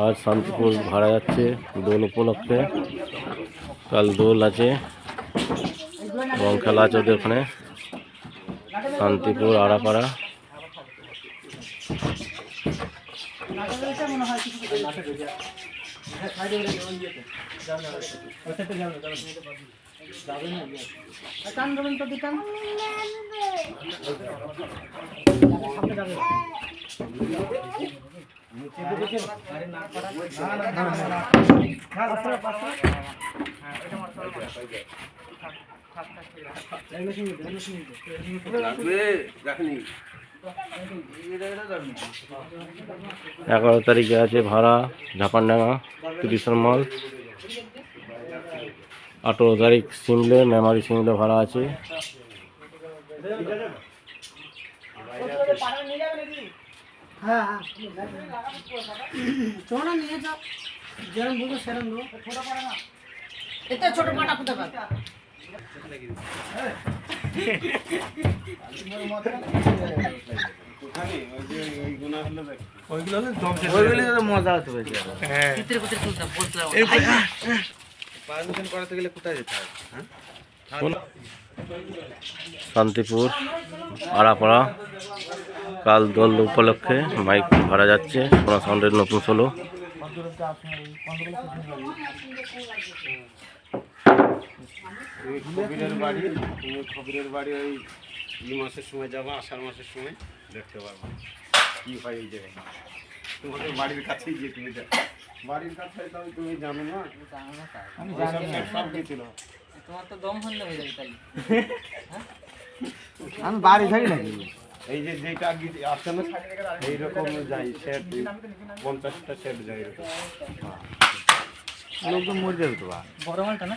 আজ শান্তিপুর ভাড়া যাচ্ছে দোল উপলক্ষে। কাল দোল আছে এবং খেলা আছে ওদের ওখানে। শান্তিপুর আড়াপাড়া এগারো তারিখে আছে ভাড়া ঝাপানডাঙ্গা তিরিশের মল। আঠেরো তারিখ সিমলে মেমারি সিমলে ভাড়া আছে। হ্যাঁ হ্যাঁ চলো নিয়ে যাও যেরকম বুঝো দেবো ছোট এটা ছোট পাটা কোথায় পাবে পারমিশন করাতে গেলে কোথায় যেতে হবে? হ্যাঁ? শান্তিপুর আড়াপাড়া কাল দোল উপলক্ষে মাইক ভাড়া যাচ্ছে সোনা সাউন্ডের নতুন সোলো। খবিরের বাড়ি, তুমি খবিরের বাড়ি ওই ই মাসের সময় যাব, আষাঢ় মাসের সময় দেখতে পারব। কি হয় এই জায়গায়? তোমাদের বাড়ির কাছেই গিয়ে তুমি বাড়ির কাছে তো তুমি জানো না? আমি ওইসব সব- সব গেছিল তোমার তো দম হলে হয়ে যাবে তাহলে। আমি বাড়ি থাকি নাকি? এই যে যেটা আছে না এইরকম যাই শেড পঞ্চাশটা শেড যাই এরকম। লোকজন মরে যাবে তো বড় মালটা না?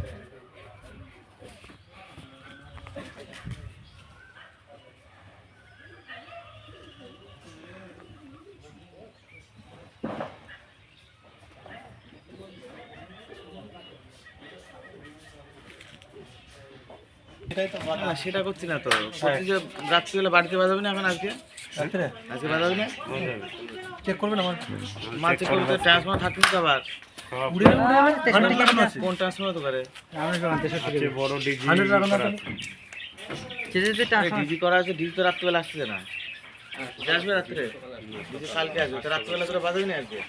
না সেটা করছি না তো। প্রতি যে রাত্রিবেলা বাড়িতে বাজাবে না এখন আজকে? আজকে বাজাবে না? চেক করবেন আমার মাছ করলে তো ট্রান্সফার থাকতে তো আবার। কোন পারে বড় ডিজি করা। আছে। ডিজি তো রাত্রিবেলা আসছে না। আসবে রাত্রে? কালকে আসবে রাত্রিবেলা করে বাজাবে না আজকে?